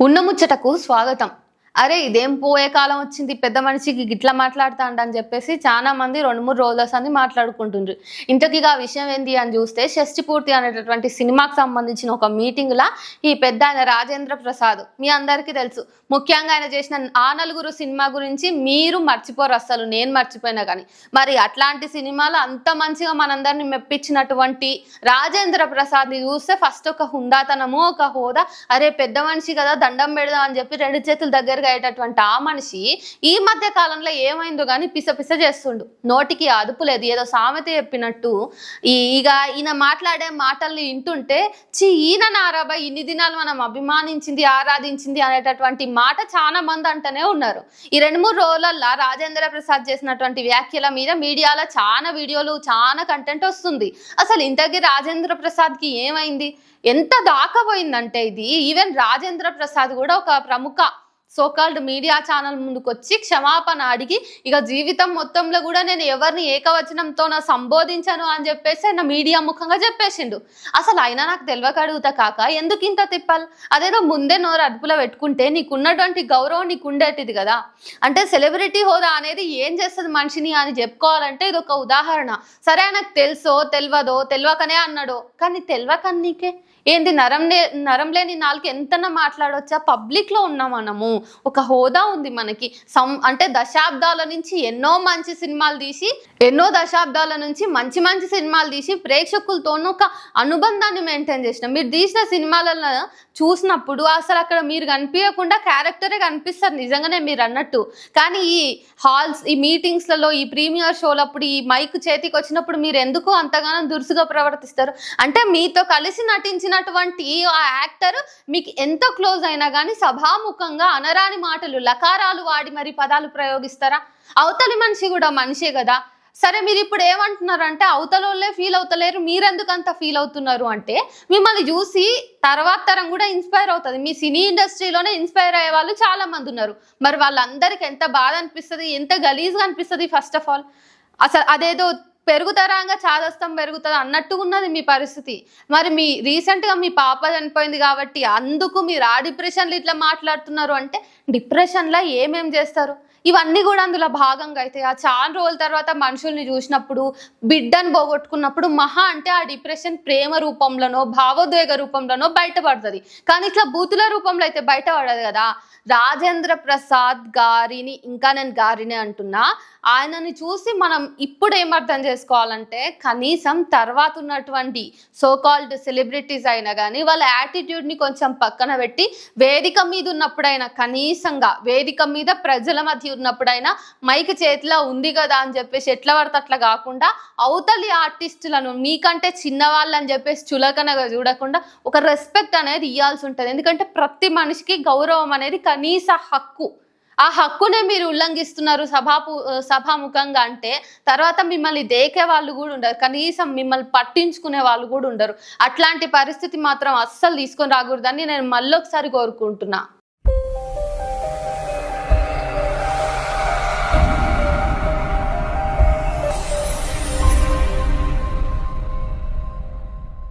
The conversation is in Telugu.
ఉన్న ముచ్చటకు స్వాగతం. అరే ఇదేం పోయే కాలం వచ్చింది? పెద్ద మనిషికి గిట్లా మాట్లాడుతాండ అని చెప్పేసి చాలా మంది రెండు మూడు రోజుల అని మాట్లాడుకుంటుండ్రు. ఇంతకీ ఆ విషయం ఏంది అని చూస్తే షష్టి పూర్తి అనేటటువంటి సినిమాకి సంబంధించిన ఒక మీటింగ్ లా ఈ పెద్ద ఆయన రాజేంద్ర ప్రసాద్ మీ అందరికీ తెలుసు. ముఖ్యంగా ఆయన చేసిన ఆ నలుగురు సినిమా గురించి మీరు మర్చిపోరు అసలు నేను మర్చిపోయినా కానీ. మరి అట్లాంటి సినిమాలు అంత మంచిగా మనందరిని మెప్పించినటువంటి రాజేంద్ర ప్రసాద్ని చూస్తే ఫస్ట్ ఒక హుందాతనము ఒక హోదా అరే పెద్ద మనిషి కదా దండం పెడదాం అని చెప్పి రెండు చేతుల దగ్గర దగ్గరగా అయ్యేటటువంటి ఆ మనిషి ఈ మధ్య కాలంలో ఏమైందో కానీ పిస పిస చేస్తుండు. నోటికి అదుపు లేదు. ఏదో సామెత చెప్పినట్టు ఇక ఈయన మాట్లాడే మాటల్ని వింటుంటే చి ఈయన నారాబా ఇన్ని దినాలు మనం అభిమానించింది ఆరాధించింది అనేటటువంటి మాట చాలా మంది అంటూనే ఉన్నారు. ఈ రెండు మూడు రోజులల్లో రాజేంద్ర ప్రసాద్ చేసినటువంటి వ్యాఖ్యల మీద మీడియాలో చాలా వీడియోలు చాలా కంటెంట్ వస్తుంది. అసలు ఇంతకీ రాజేంద్ర ప్రసాద్కి ఏమైంది? ఎంత దాకపోయిందంటే ఇది? ఈవెన్ రాజేంద్ర ప్రసాద్ కూడా ఒక ప్రముఖ సోకాల్డ్ మీడియా ఛానల్ ముందుకు వచ్చి క్షమాపణ అడిగి ఇక జీవితం మొత్తంలో కూడా నేను ఎవరిని ఏకవచనంతో నా సంబోధించను అని చెప్పేసి ఆయన మీడియా ముఖంగా చెప్పేసిండు. అసలు అయినా నాకు తెలియక అడుగుతా కాక ఎందుకు ఇంత తిప్పాలి? అదేదో ముందే నోరు అదుపులో పెట్టుకుంటే నీకున్నటువంటి గౌరవం నీకు ఉండేటిది కదా. అంటే సెలబ్రిటీ హోదా అనేది ఏం చేస్తుంది మనిషిని అని చెప్పుకోవాలంటే ఇది ఒక ఉదాహరణ. సరే నాకు తెలుసో తెలియదో తెలియకనే అన్నాడో కానీ తెలియక నీకే ఏంది నరం లే నరం లేని నాలుగు ఎంతనా మాట్లాడవచ్చా పబ్లిక్లో ఉన్నాం మనము. ఒక హోదా ఉంది మనకి. సం అంటే దశాబ్దాల నుంచి ఎన్నో మంచి సినిమాలు తీసి ఎన్నో దశాబ్దాల నుంచి మంచి మంచి సినిమాలు తీసి ప్రేక్షకులతోనూ ఒక అనుబంధాన్ని మెయింటైన్ చేసిన. మీరు తీసిన సినిమాలలో చూసినప్పుడు అసలు అక్కడ మీరు కనిపించకుండా క్యారెక్టరే కనిపిస్తారు నిజంగానే మీరు అన్నట్టు. కానీ ఈ హాల్స్ ఈ మీటింగ్స్లలో ఈ ప్రీమియర్ షోలప్పుడు ఈ మైక్ చేతికి వచ్చినప్పుడు మీరు ఎందుకు అంతగానో దురుసుగా ప్రవర్తిస్తారు? అంటే మీతో కలిసి నటించినటువంటి ఆ యాక్టర్ మీకు ఎంత క్లోజ్ అయినా కానీ సభాముఖంగా అనరాని మాటలు లకారాలు వాడి మరి పదాలు ప్రయోగిస్తారా? అవతలి మనిషి కూడా మనిషే కదా. సరే మీరు ఇప్పుడు ఏమంటున్నారంటే అవతల వాళ్ళే ఫీల్ అవుతలేరు మీరెందుకు అంత ఫీల్ అవుతున్నారు అంటే మిమ్మల్ని చూసి తర్వాత తరం కూడా ఇన్స్పైర్ అవుతుంది. మీ సినీ ఇండస్ట్రీలోనే ఇన్స్పైర్ అయ్యే వాళ్ళు చాలా మంది ఉన్నారు. మరి వాళ్ళందరికీ ఎంత బాధ అనిపిస్తుంది ఎంత గలీజ్గా అనిపిస్తుంది ఫస్ట్ ఆఫ్ ఆల్ అసలు అదేదో పెరుగుతారాగా చాదస్తం పెరుగుతుంది? అన్నట్టు ఉన్నది మీ పరిస్థితి. మరి మీ రీసెంట్గా మీ పాప చనిపోయింది కాబట్టి అందుకు మీరు ఆ డిప్రెషన్లు ఇట్లా మాట్లాడుతున్నారు అంటే డిప్రెషన్లో ఏమేం చేస్తారు? ఇవన్నీ కూడా అందులో భాగంగా అయితే ఆ చాలా రోజుల తర్వాత మనుషుల్ని చూసినప్పుడు బిడ్డను పోగొట్టుకున్నప్పుడు మహా అంటే ఆ డిప్రెషన్ ప్రేమ రూపంలోనో భావోద్వేగ రూపంలోనో బయటపడుతుంది. కానీ ఇట్లా బూతుల రూపంలో అయితే బయటపడదు కదా. రాజేంద్ర ప్రసాద్ గారిని ఇంకా నేను గారిని అంటున్నా ఆయనని చూసి మనం ఇప్పుడు ఏమర్థం చేసుకోవాలంటే కనీసం తర్వాత ఉన్నటువంటి సో కాల్డ్ సెలబ్రిటీస్ అయినా కానీ వాళ్ళ యాటిట్యూడ్ని కొంచెం పక్కన పెట్టి వేదిక మీద ఉన్నప్పుడైనా కనీసంగా వేదిక మీద ప్రజల మధ్య ఉన్నప్పుడైనా మైక్ చేతిలో ఉంది కదా అని చెప్పేసి ఎట్లా పడితే అట్లా కాకుండా అవతలి ఆర్టిస్టులను మీకంటే చిన్నవాళ్ళు అని చెప్పేసి చులకనగా చూడకుండా ఒక రెస్పెక్ట్ అనేది ఇవ్వాల్సి ఉంటుంది. ఎందుకంటే ప్రతి మనిషికి గౌరవం అనేది కనీస హక్కు. ఆ హక్కునే మీరు ఉల్లంఘిస్తున్నారు సభాపు సభాముఖంగా అంటే తర్వాత మిమ్మల్ని దేకే వాళ్ళు కూడా ఉండరు. కనీసం మిమ్మల్ని పట్టించుకునే వాళ్ళు కూడా ఉండరు. అట్లాంటి పరిస్థితి మాత్రం అస్సలు తీసుకొని రాకూడదని నేను మళ్ళొకసారి కోరుకుంటున్నా.